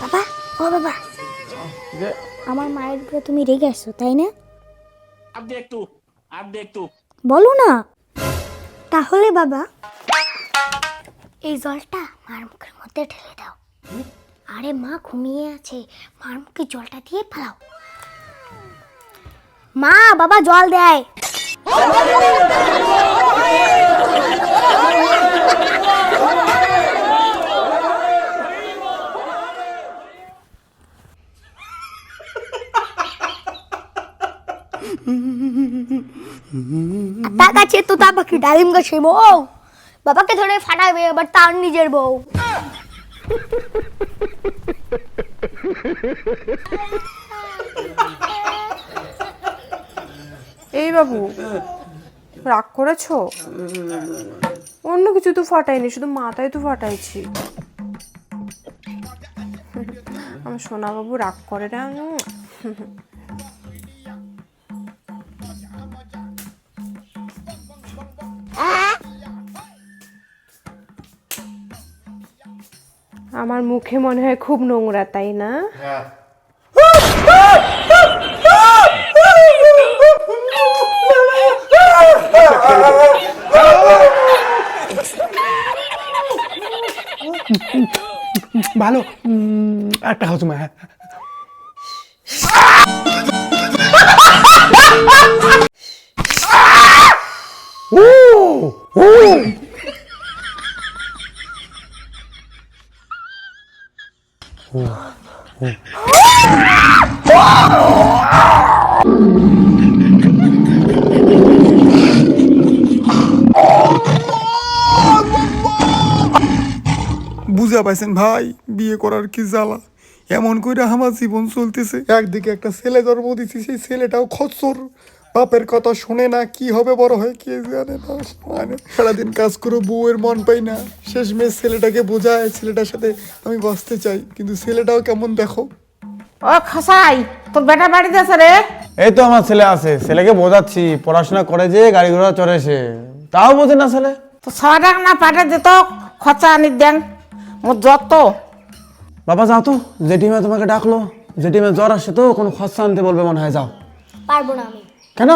বাবা ও বাবা। আমার মায়ের উপরে তুমি রেগে আসছো তাই না? দে একটু দে একটু। বলো না। তাহলে বাবা এই জলটা মার মুখের মধ্যে ঢেলে দাও। আরে মা ঘুমিয়ে আছে মার মুখে জলটা দিয়ে ফেলাও। মা বাবা জল দেয়। তার কাছে তো তা পাখি, ডালিম গাছে বউ। বাবাকে ধরে ফাটাবে এবার তার নিজের বউ। এই বাবু, রাগ করেছ? অন্য কিছু তো ফাটাইনি, শুধু মাথায় তো ফাটাইছি। আমার সোনা বাবু রাগ করে না। আমার মুখে মনে হয় খুব নোংরা তাই না? ভালো। একটা খাও তুমি হ্যাঁ। ও ও। বুঝা পাইছেন ভাই, বিয়ে করার কি জ্বালা? এমন করে আমার জীবন চলতেছে। একদিকে একটা ছেলে জন্ম দিছি, সেই ছেলেটাও খচ্চর। বাপের কথা শুনে না কি হবে বড় হয়ে কে জানে না। মানে সারাদিন কাজ করে বউয়ের মন পাই না। শেষ মেয়ে ছেলেটাকে বোঝায় ছেলেটার সাথে আমি বাঁচতে চাই। কিন্তু ছেলেটাও কেমন দেখো। ও খসাই তোর বেটা বাড়িতে আছে রে? এই তো আমার ছেলে আছে। ছেলেকে বোঝাচ্ছি পড়াশোনা করে যে গাড়ি ঘোড়া চড়ে সে। তাও বোঝে না ছেলে। তো ছয় টাকা না পাঠে দিত খরচা আনি দেন। মোর যত বাবা যাও তো। জেঠিমা তোমাকে ডাকলো। জেঠিমা জ্বর আসছে তো কোনো খরচা আনতে বলবে মনে হয় যাও। পারব না আমি। কেন?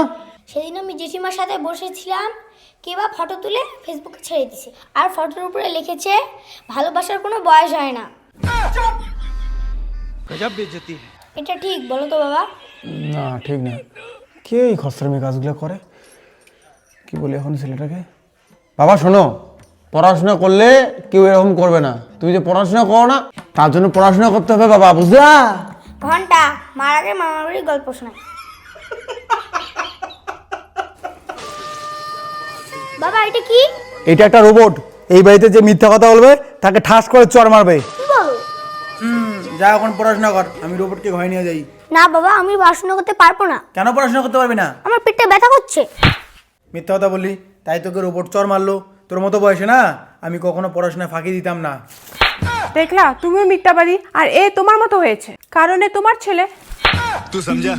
সেদিন আমি জেঠিমার সাথে বসেছিলাম। কে বা ফটো তুলে ফেসবুকে ছেড়ে দিছে। আর ফটোর উপরে লিখেছে ভালোবাসার কোনো বয়স হয় না। এটা ঠিক বলো তো বাবা। না ঠিক না। কে এই খসরামি কাজগুলো করে? কি বলি এখন ছেলেটাকে? বাবা শোনো। পড়াশোনা করলে কেউ এরকম করবে না। তুমি যে পড়াশোনা করো না তার জন্য পড়াশোনা করতে হবে বাবা বুঝলা? ঘণ্টা মার আগে মামার বাড়ির গল্প শোনায় বাবা এটা কি? এটা একটা রোবট। এই বাড়িতে যে মিথ্যা কথা বলবে তাকে ঠাস করে চর মারবে। যা এখন পড়াশোনা কর আমি রোবটকে ঘরে নিয়ে যাই। না বাবা আমি পড়াশোনা করতে পারব না। কেন পড়াশোনা করতে পারবি না? আমার পেটটা ব্যথা করছে। মিথ্যা কথা বললি তাই তোকে রোবট চর মারলো। তোর মতো বয়সে না আমি কখনো পড়াশোনায় ফাঁকি দিতাম না। দেখলা তুমিও মিথ্যাবাদী আর এ তোমার মতো হয়েছে। কারণ এ তোমার ছেলে তুই সমঝা